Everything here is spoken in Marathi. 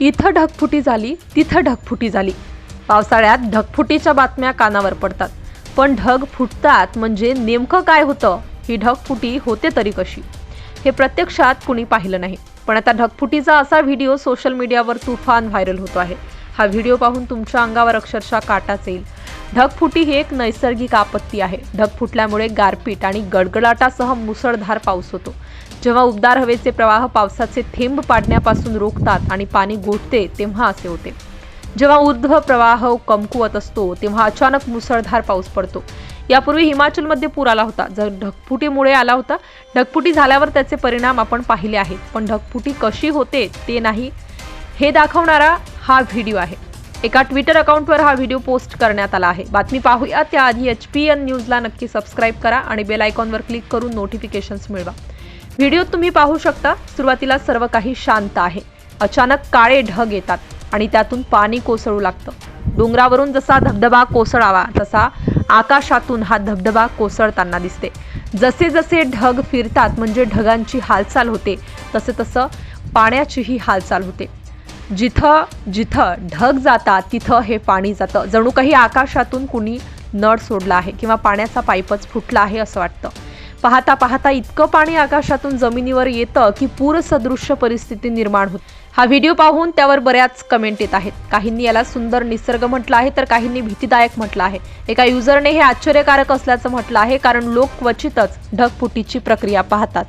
इथं ढगफुटी झाली तिथं ढगफुटी झाली. पावसाळ्यात ढगफुटीच्या बातम्या कानावर पडतात. पण ढग फुटतात म्हणजे नेमकं काय होतं? ही ढगफुटी होते तरी कशी? हे प्रत्यक्षात कुणी पाहिलं नाही. पण आता ढगफुटीचा असा व्हिडिओ सोशल मीडियावर तुफान व्हायरल होतो आहे. हा व्हिडिओ पाहून तुमच्या अंगावर अक्षरशः काटाच येईल ढगफुटी ही एक नैसर्गिक आपत्ती आहे. ढग फुटल्यामुळे गारपीट आणि गडगडाटासह मुसळधार पाऊस होतो. जेव्हा उबदार हवेचे प्रवाह पावसाचे थेंब पाडण्यापासून रोखतात आणि पाणी गोठते तेव्हा असे होते. जेव्हा ऊर्ध्व प्रवाह कमकुवत असतो तेव्हा अचानक मुसळधार पाऊस पडतो. यापूर्वी हिमाचलमध्ये पूर आला होता. जर ढगफुटीमुळे आला होता ढगफुटी झाल्यावर त्याचे परिणाम आपण पाहिले आहेत. पण ढगफुटी कशी होते ते नाही हे दाखवणारा हा व्हिडिओ आहे. एका ट्विटर अकाउंटवर हा व्हिडिओ पोस्ट करण्यात आला आहे. बातमी पाहूया. त्याआधी एच पी एन न्यूजला नक्की सबस्क्राईब करा आणि बेल आयकॉनवर क्लिक करून नोटिफिकेशन्स मिळवा. व्हिडिओत तुम्ही पाहू शकता. सुरुवातीला सर्व काही शांत आहे. अचानक काळे ढग येतात आणि त्यातून पाणी कोसळू लागतं. डोंगरावरून जसा धबधबा कोसळावा तसा आकाशातून हा धबधबा कोसळताना दिसते. जसे जसे ढग फिरतात म्हणजे ढगांची हालचाल होते तसे तसं पाण्याचीही हालचाल होते. जिथं जिथं ढग जातात तिथं हे पाणी जातं. जणू काही आकाशातून कुणी नळ सोडला आहे किंवा पाण्याचा पाईपच फुटला आहे असं वाटतं. पाहता पाहता इतकं पाणी आकाशातून जमिनीवर येतं की पूरसदृश्य परिस्थिती निर्माण होते. हा व्हिडिओ पाहून त्यावर बऱ्याच कमेंट येत आहेत. काहींनी याला सुंदर निसर्ग म्हटलं आहे तर काहींनी भीतीदायक म्हटलं आहे. एका युजरने हे आश्चर्यकारक असल्याचं म्हटलं आहे कारण लोक क्वचितच ढगफुटीची प्रक्रिया पाहतात.